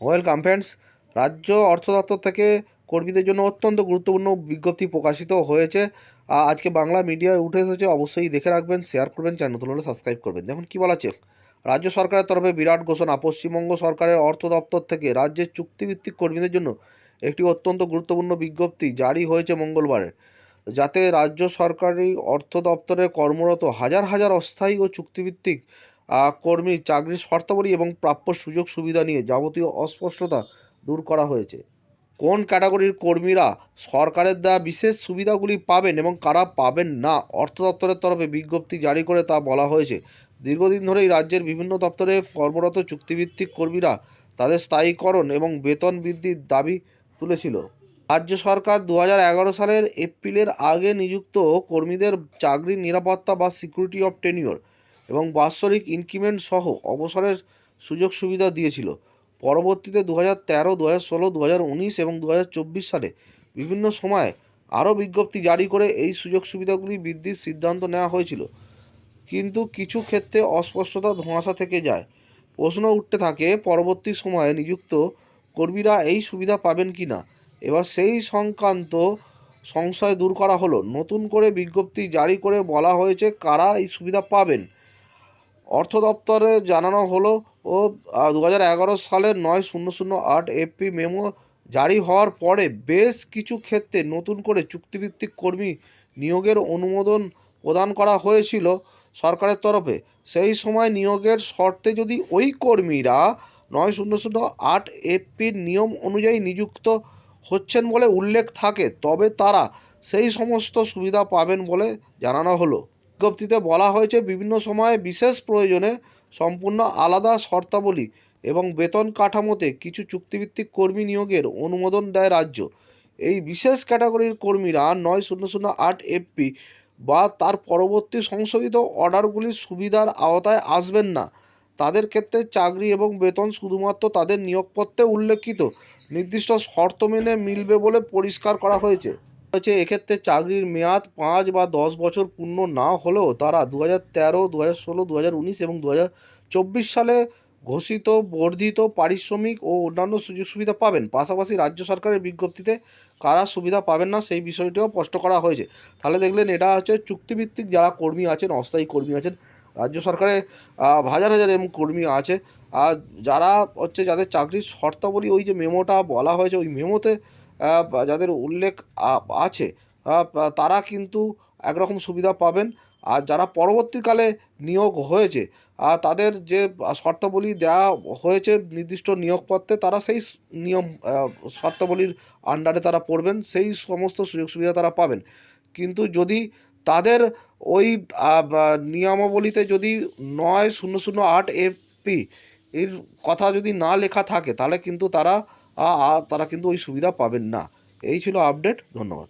Welcome friends রাজ্য অর্থ দপ্তর থেকে কর্মীদের জন্য অত্যন্ত গুরুত্বপূর্ণ বিজ্ঞপ্তি প্রকাশিত হয়েছে। আজকে বাংলা মিডিয়ায় উঠে এসেছে, অবশ্যই দেখে রাখবেন শেয়ার করবেন চ্যানেল হলে সাবস্ক্রাইব করবেন। দেখুন কী বলা আছে রাজ্য সরকারের তরফে বিরাট ঘোষণা, পশ্চিমবঙ্গ সরকারের অর্থ দপ্তর থেকে রাজ্যের চুক্তিভিত্তিক কর্মীদের জন্য একটি অত্যন্ত গুরুত্বপূর্ণ বিজ্ঞপ্তি জারি হয়েছে মঙ্গলবারে। যাতে রাজ্য সরকারি অর্থ দপ্তরে কর্মরত হাজার হাজার অস্থায়ী ও চুক্তিভিত্তিক কর্মী চাকরির শর্তাবলী এবং প্রাপ্য সুযোগ সুবিধা নিয়ে যাবতীয় অস্পষ্টতা দূর করা হয়েছে। কোন ক্যাটাগরির কর্মীরা সরকারের দেওয়া বিশেষ সুবিধাগুলি পাবেন এবং কারা পাবেন না? অর্থ দপ্তরের তরফে বিজ্ঞপ্তি জারি করে তা বলা হয়েছে। দীর্ঘদিন ধরেই রাজ্যের বিভিন্ন দপ্তরে কর্মরত চুক্তিভিত্তিক কর্মীরা তাদের স্থায়ীকরণ এবং বেতন বৃদ্ধির দাবি তুলেছিল। রাজ্য সরকার দু হাজার এগারো সালের এপ্রিলের আগে নিযুক্ত কর্মীদের চাকরির নিরাপত্তা বা সিকিউরিটি অফ টেনিওর এবং বাৎসরিক ইনক্রিমেন্ট সহ অবসরের সুযোগ সুবিধা দিয়েছিল। পরবর্তীতে দু হাজার তেরো দু হাজার ষোলো দু হাজার উনিশ এবং দু হাজার চব্বিশ সালে বিভিন্ন সময়ে আরও বিজ্ঞপ্তি জারি করে এই সুযোগ সুবিধাগুলি বৃদ্ধির সিদ্ধান্ত নেওয়া হয়েছিল। কিন্তু কিছু ক্ষেত্রে অস্পষ্টতা ধোঁয়াশা থেকে যায়। প্রশ্ন উঠতে থাকে, পরবর্তী সময়ে নিযুক্ত কর্মীরা এই সুবিধা পাবেন কি না? এবার সেই সংক্রান্ত সংশয় দূর করা হলো। নতুন করে বিজ্ঞপ্তি জারি করে বলা হয়েছে কারা এই সুবিধা পাবেন? অর্থ দপ্তরে জানানো হলো ও দু হাজার এগারো সালের নয় শূন্য শূন্য আট এপি মেমো জারি হওয়ার পরে বেশ কিছু ক্ষেত্রে নতুন করে চুক্তিভিত্তিক কর্মী নিয়োগের অনুমোদন প্রদান করা হয়েছিল সরকারের তরফে। সেই সময় নিয়োগের শর্তে যদি ওই কর্মীরা নয় শূন্য শূন্য আট এপির নিয়ম অনুযায়ী নিযুক্ত হচ্ছেন বলে উল্লেখ থাকে, তবে তারা সেই সমস্ত সুবিধা পাবেন বলে জানানো হলো। বিজ্ঞপ্তিতে বলা হয়েছে, বিভিন্ন সময়ে বিশেষ প্রয়োজনে সম্পূর্ণ আলাদা শর্তাবলী এবং বেতন কাঠামোতে কিছু চুক্তিভিত্তিক কর্মী নিয়োগের অনুমোদন দেয় রাজ্য। এই বিশেষ ক্যাটাগরির কর্মীরা নয় শূন্য শূন্য আট এফপি বা তার পরবর্তী সংশোধিত অর্ডারগুলির সুবিধার আওতায় আসবেন না। তাদের ক্ষেত্রে চাকরি এবং বেতন শুধুমাত্র তাদের নিয়োগপত্রে উল্লেখিত নির্দিষ্ট শর্ত মেনে মিলবে বলে পরিষ্কার করা হয়েছে। হচ্ছে এক্ষেত্রে চাকরির মেয়াদ পাঁচ বা দশ বছর পূর্ণ না হলেও তারা দু হাজার তেরো দু হাজার ষোলো দু হাজার উনিশ এবং দু হাজার চব্বিশ সালে ঘোষিত, বর্ধিত পারিশ্রমিক ও অন্যান্য সুযোগ সুবিধা পাবেন। পাশাপাশি রাজ্য সরকারের বিজ্ঞপ্তিতে কারা সুবিধা পাবেন না সেই বিষয়টিও স্পষ্ট করা হয়েছে। তাহলে দেখলেন এটা হচ্ছে চুক্তিভিত্তিক যারা কর্মী আছেন, অস্থায়ী কর্মী আছেন, রাজ্য সরকারে হাজার হাজার এরকম কর্মী আছে। আর যারা হচ্ছে যাদের চাকরির শর্তাবলী ওই যে মেমোটা বলা হয়েছে, ওই মেমোতে যাদের উল্লেখ আছে তারা কিন্তু একরকম সুবিধা পাবেন। আর যারা পরবর্তীকালে নিয়োগ হয়েছে তাদের যে শর্তাবলী দেওয়া হয়েছে নির্দিষ্ট নিয়োগপত্রে, তারা সেই নিয়ম শর্তাবলীর আন্ডারে তারা পড়বেন, সেই সমস্ত সুযোগ সুবিধা তারা পাবেন। কিন্তু যদি তাদের ওই নিয়মাবলীতে যদি নয় শূন্য শূন্য আট এফপি এর কথা যদি না লেখা থাকে, তাহলে কিন্তু তারা তারা কিন্তু ওই সুবিধা পাবেন না। এই ছিল আপডেট ধন্যবাদ।